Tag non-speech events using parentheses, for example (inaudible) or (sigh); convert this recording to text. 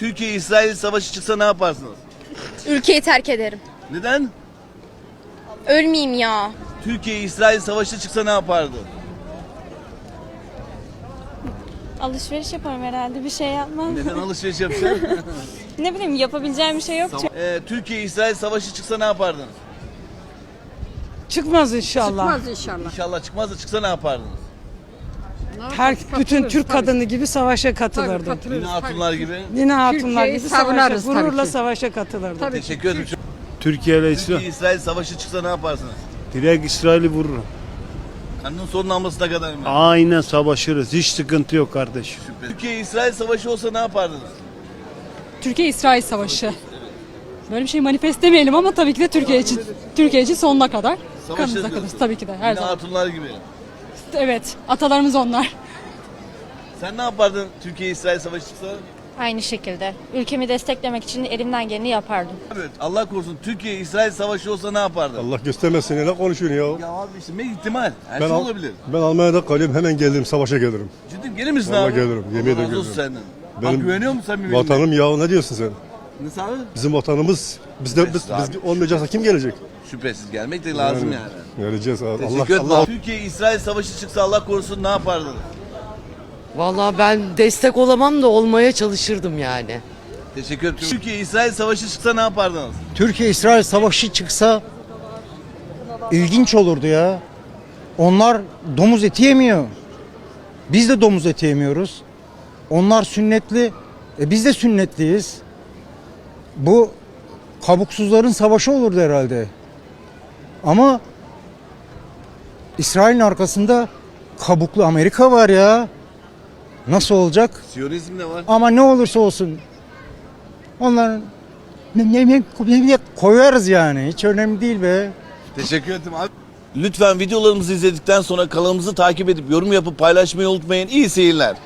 Türkiye-İsrail savaşı çıksa ne yaparsınız? Ülkeyi terk ederim. Neden? Ölmeyeyim ya. Türkiye-İsrail savaşı çıksa ne yapardı? Alışveriş yaparım herhalde bir şey yapmam. Neden alışveriş yapacaksın? (laughs) ne bileyim yapabileceğim bir şey yok. çünkü. Ee, Türkiye-İsrail savaşı çıksa ne yapardınız? Çıkmaz inşallah. Çıkmaz inşallah. İnşallah çıkmaz da çıksa ne yapardınız? Her bütün Türk kadını gibi savaşa katılırdım. Yine hatunlar gibi. Yine hatunlar Türkiye'yi gibi savaşa, savunarız tabii gururla ki. savaşa katılırdım. Tabii. Teşekkür ederim. Türkiye ile İsrail. Türkiye-İsrail savaşı çıksa ne yaparsınız? Direkt İsrail'i vururum. Karnının sonun almasına kadar mı? Aynen savaşırız. Hiç sıkıntı yok kardeş. Türkiye-İsrail savaşı olsa ne yapardınız? Türkiye-İsrail Savaşı. Böyle bir şey manifest demeyelim ama tabii ki de Türkiye için. Türkiye için sonuna kadar. Savaşırız Kanımıza diyorsun. kalırız tabii ki de her Yine zaman. hatunlar gibi. Evet, atalarımız onlar. Sen ne yapardın Türkiye-İsrail savaşı çıksa? Aynı şekilde. Ülkemi desteklemek için elimden geleni yapardım. Evet. Allah korusun Türkiye-İsrail savaşı olsa ne yapardın? Allah göstermesin ne konuşuyorsun ya? Ya abi işte ne ihtimal? Her Ben, şey Al- olabilir. ben Almanya'da kalıyorum hemen gelirim savaşa gelirim. Ciddi gelir misin Vallahi abi? gelirim, yemin Allah ederim razı olsun gelirim. senden. Benim Bak güveniyor musun sen birbirine? Vatanım ya ne diyorsun sen? Nasıl abi? Bizim vatanımız bizde biz, biz olmayacaksa kim gelecek? Şüphesiz gelmek de lazım yani. Geleceğiz. Allah Teşekkür ederim. Allah Türkiye-İsrail savaşı çıksa Allah korusun ne yapardınız? Vallahi ben destek olamam da olmaya çalışırdım yani. Teşekkür ederim. Türkiye-İsrail savaşı çıksa ne yapardınız? Türkiye-İsrail savaşı çıksa ilginç olurdu ya. Onlar domuz eti yemiyor. Biz de domuz eti yemiyoruz. Onlar sünnetli, e biz de sünnetliyiz. Bu kabuksuzların savaşı olurdu herhalde. Ama İsrail'in arkasında kabuklu Amerika var ya. Nasıl olacak? Siyonizm de var. Ama ne olursa olsun onların ne, ne, ne, ne- koyarız yani. Hiç önemli değil be. Teşekkür ederim abi. Lütfen videolarımızı izledikten sonra kanalımızı takip edip yorum yapıp paylaşmayı unutmayın. İyi seyirler.